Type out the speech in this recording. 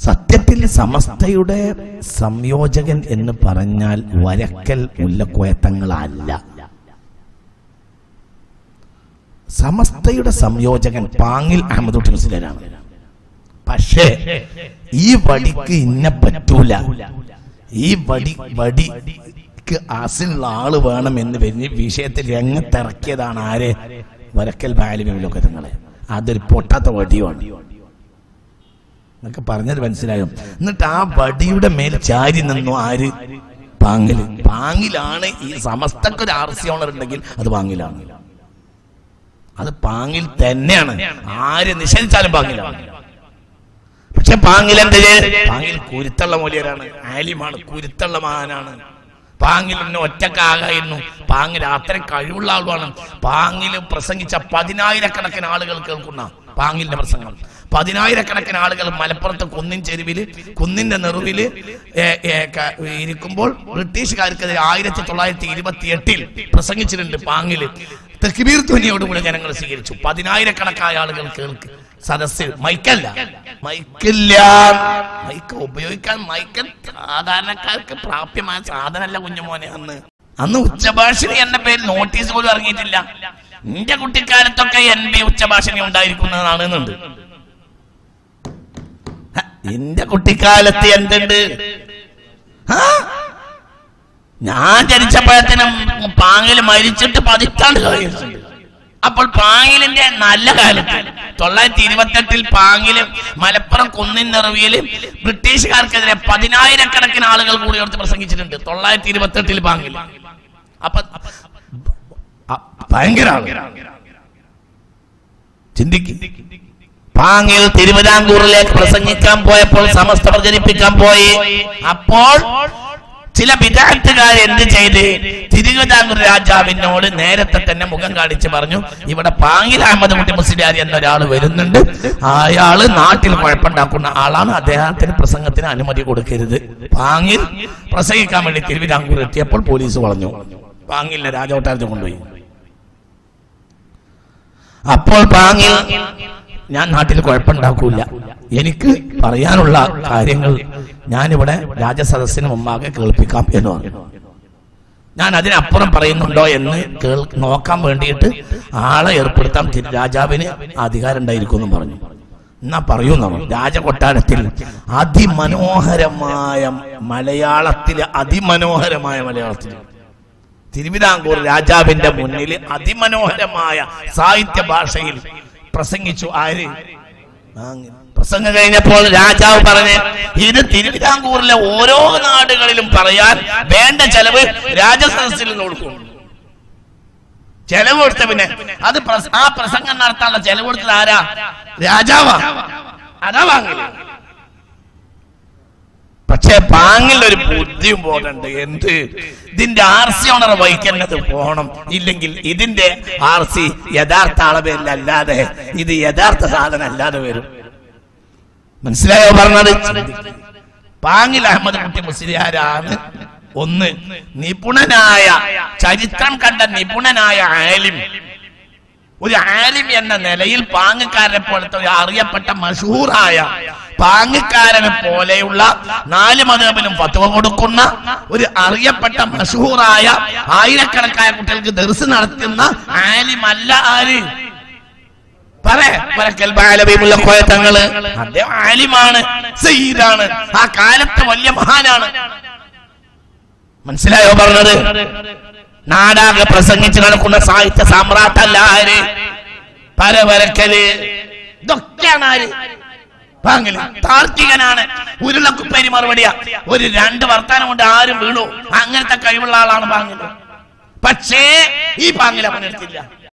സത്യത്തിൽ സമസ്തയുടെ സംയോജകൻ എന്ന് പറഞ്ഞാൽ വരക്കൽ മുല്ലക്കോയത്തങ്ങളല്ല സമസ്തയുടെ സംയോജകൻ പാങ്ങിൽ അഹമ്മദ് മുസ്ലിനാണ് പക്ഷേ ഈ വടിക്ക് ഇന്ന പറ്റൂല. ഈ വടി വടിക്ക് ആസിലുള്ള ആൾ വേണം എന്ന് പറഞ്ഞ് വിഷയത്തിൽ രംഗത്തിറക്കിയതാണ് ആരെ? വരക്കൽ ബാലിമിലൊക്കെ തങ്ങളെ അതൊരു പൊട്ടാത്ത വടിയുമാണ് എന്നൊക്കെ പറഞ്ഞത് മനസ്സിലായോ? എന്നിട്ട് ആ വടിയുടെ മേൽ ചാരി നിന്നു ആര്? പാങ്ങിൽ പാങ്ങിലാണ് ഈ സമസ്തക്ക് ഒരു ആർ സി ഓണർ ഉണ്ടെങ്കിൽ അത് പാങ്ങിലാണ്. അത് പാങ്ങിൽ തന്നെയാണ്. ആര് നിഷേധിച്ചാലും പാങ്ങിലാണ്. പക്ഷെ പാങ്ങിൽ എന്തേ പാങ്ങിൽ കുരുത്തള്ള മൂല്യരാണ്. ആലിമാണ് കുരുത്തള്ള മഹാനാണ്. പാങ്ങിൽ എന്നെ ഒറ്റക്കാകായിരുന്നു പാങ്ങിൽ അത്ര കഴിവുള്ള ആളുമാണ്. പാങ്ങിൽ പ്രസംഗിച്ച പതിനായിരക്കണക്കിന് ആളുകൾ കേൾക്കുന്ന പാങ്ങിന്റെ പ്രസംഗം പതിനായിരക്കണക്കിന് ആളുകൾ മലപ്പുറത്ത് കുന്നിൻ ചെരുവിൽ കുന്നിന്റെ നെറുവിൽ ഇരിക്കുമ്പോൾ ബ്രിട്ടീഷുകാർക്കെതിരെ ആയിരത്തി തൊള്ളായിരത്തി ഇരുപത്തി എട്ടിൽ പ്രസംഗിച്ചിട്ടുണ്ട് പാങ്ങിൽ. തെക്കുബീർ ധ്വനിയോടുകൂടി ജനങ്ങൾ സ്വീകരിച്ചു. പതിനായിരക്കണക്കായ ആളുകൾ കേൾക്ക്. സദസ്സിൽ മൈക്കല്ല. മൈക്കില്ല. മൈക്ക് ഉപയോഗിക്കാൻ മൈക്കൽ സാധാരണക്കാർക്ക് പ്രാപ്യമായ സാധനമല്ല കുഞ്ഞുമോനെ അന്ന്. അന്ന് ഉച്ചഭാഷണി എന്ന പേരിൽ നോട്ടീസ് പോലും ഇറങ്ങിയിട്ടില്ല. എന്റെ കുട്ടിക്കാലത്തൊക്കെ എൻ ബി ഉച്ചഭാഷണി ഉണ്ടായിരിക്കുന്നതാണ് എന്നുണ്ട്. എന്റെ കുട്ടിക്കാലത്ത് എന്തുണ്ട്? ഞാൻ ജനിച്ചപ്പോഴത്തേനും പാങ്ങിൽ മരിച്ചിട്ട് പതിറ്റാണ്ട് കഴിഞ്ഞിട്ടുണ്ട് അപ്പോൾ പാങ്ങിലിന്റെ നല്ല കാലത്ത് തൊള്ളായിരത്തി ഇരുപത്തെട്ടിൽ പാങ്ങിലും മലപ്പുറം കുന്നിൻ നിറവിയിൽ ബ്രിട്ടീഷുകാർക്കെതിരെ പതിനായിരക്കണക്കിന് ആളുകൾ കൂടി ഓർത്ത് പ്രസംഗിച്ചിട്ടുണ്ട് തൊള്ളായിരത്തി ഇരുപത്തെട്ടിൽ പാങ്ങിൽ. അപ്പൊ ഭയങ്കര ചിന്തിക്കും. പാങ്ങിൽ തിരുവിതാംകൂറിലേക്ക് പ്രസംഗിക്കാൻ പോയപ്പോൾ സമസ്ത പ്രചരിപ്പിക്കാൻ പോയി. അപ്പോൾ ചില വിദഗ്ധകാർ എന്ത് ചെയ്ത്? തിരുവിതാംകൂർ രാജാവിനോട് നേരത്തെ തന്നെ മുഖം കാണിച്ച് പറഞ്ഞു ഇവിടെ പാങ്ങിൽ അഹമ്മദ് കുട്ടി മുസ്ലിയാരി എന്നൊരാൾ വരുന്നുണ്ട്. അയാൾ നാട്ടിൽ കുഴപ്പമുണ്ടാക്കുന്ന ആളാണ്. അദ്ദേഹത്തിന് പ്രസംഗത്തിന് അനുമതി കൊടുക്കരുത്. പാങ്ങിൽ പ്രസംഗിക്കാൻ വേണ്ടി തിരുവിതാംകൂർ എത്തിയപ്പോൾ പോലീസ് പറഞ്ഞു പാങ്ങിലെ രാജകൊട്ടാരത്തിൽ കൊണ്ടുപോയി. അപ്പോൾ പാങ്ങിൽ ഞാൻ നാട്ടിൽ കുഴപ്പമുണ്ടാക്കൂല. എനിക്ക് പറയാനുള്ള കാര്യങ്ങൾ ഞാനിവിടെ രാജസദസ്സിന് മുമ്പാകെ കേൾപ്പിക്കാം എന്ന് പറഞ്ഞു. ഞാൻ അതിനപ്പുറം പറയുന്നുണ്ടോ എന്ന് കേൾ നോക്കാൻ വേണ്ടിയിട്ട് ആളെ ഏർപ്പെടുത്താൻ രാജാവിന് അധികാരം ഉണ്ടായിരിക്കും എന്നും പറഞ്ഞു. എന്നാ പറയൂ പറഞ്ഞു. രാജകൊട്ടാരത്തിൽ അതിമനോഹരമായ മലയാളത്തിലെ അതിമനോഹരമായ മലയാളത്തിൽ തിരുവിതാംകൂർ രാജാവിന്റെ മുന്നിൽ അതിമനോഹരമായ സാഹിത്യ ഭാഷയിൽ പ്രസംഗിച്ചു. ആര്. പ്രസംഗം കഴിഞ്ഞപ്പോൾ രാജാവ് പറഞ്ഞ് ഇത് തിരുവിതാംകൂറിലെ ഓരോ നാടുകളിലും പറയാൻ വേണ്ട ചെലവ് രാജസദസ്സിൽ നിന്ന് കൊടുക്കും. ചെലവ് കൊടുത്ത പിന്നെ അത് ആ പ്രസംഗം നടത്താനുള്ള ചെലവ് കൊടുത്തത് ആരാ? രാജാവാ. അതാ വാങ്ങില്ല പക്ഷെ പാങ്ങിൽ ഒരു ബുദ്ധിയും പോലുണ്ട് എന്ത്? ഇതിന്റെ ആർ സി ഓണർ വഹിക്കുന്നത് പോണം ഇല്ലെങ്കിൽ ഇതിന്റെ ആർ സി യഥാർത്ഥ അളവല്ലാതെ ഇത് യഥാർത്ഥ സാധനം അല്ലാതെ വരും. മനസ്സിലായോ പറഞ്ഞത്? പാങ്ങിൽ അഹമ്മദ് കുട്ടി മുസ്ലിയാരാണ് ഒന്ന് നിപുണനായ ചരിത്രം കണ്ട നിപുണനായ ആലിം. ഒരു ആലിം എന്ന നിലയിൽ പാങ്ങക്കാരനെ പോലത്തെ അറിയപ്പെട്ട മഷൂറായ പാങ്ങക്കാരനെ പോലെയുള്ള നാല് മതബിലും ഫത്വ കൊടുക്കുന്ന ഒരു അറിയപ്പെട്ട മഷൂറായ ആയിരക്കണക്കായ കുട്ടികൾക്ക് ദർസ് നടത്തുന്ന ആലിമല്ല ആര്? തങ്ങൾ. അദ്ദേഹം ആലിമാണ് സയ്യിദാണ്. ആ കാലത്തെ വലിയ മഹാനാണ്. മനസ്സിലായോ പറഞ്ഞത്? നാടാകെ പ്രസംഗിച്ച് നടക്കുന്ന സാഹിത്യ സാമ്രാട്ടല്ല ആര്? പരവരക്കൽ. ഇതൊക്കെയാണ് ആര്? താർക്കികനാണ്. ഉരുളക്കുപ്പേരി മറുപടിയാ. ഒരു രണ്ട് വർത്താനം കൊണ്ട് ആരും വീണു. അങ്ങനത്തെ കഴിവുള്ള ആളാണ് പാങ്ങിൽ പക്ഷേ ഈ പാങ്ങിൽ അവനെടുത്തില്ല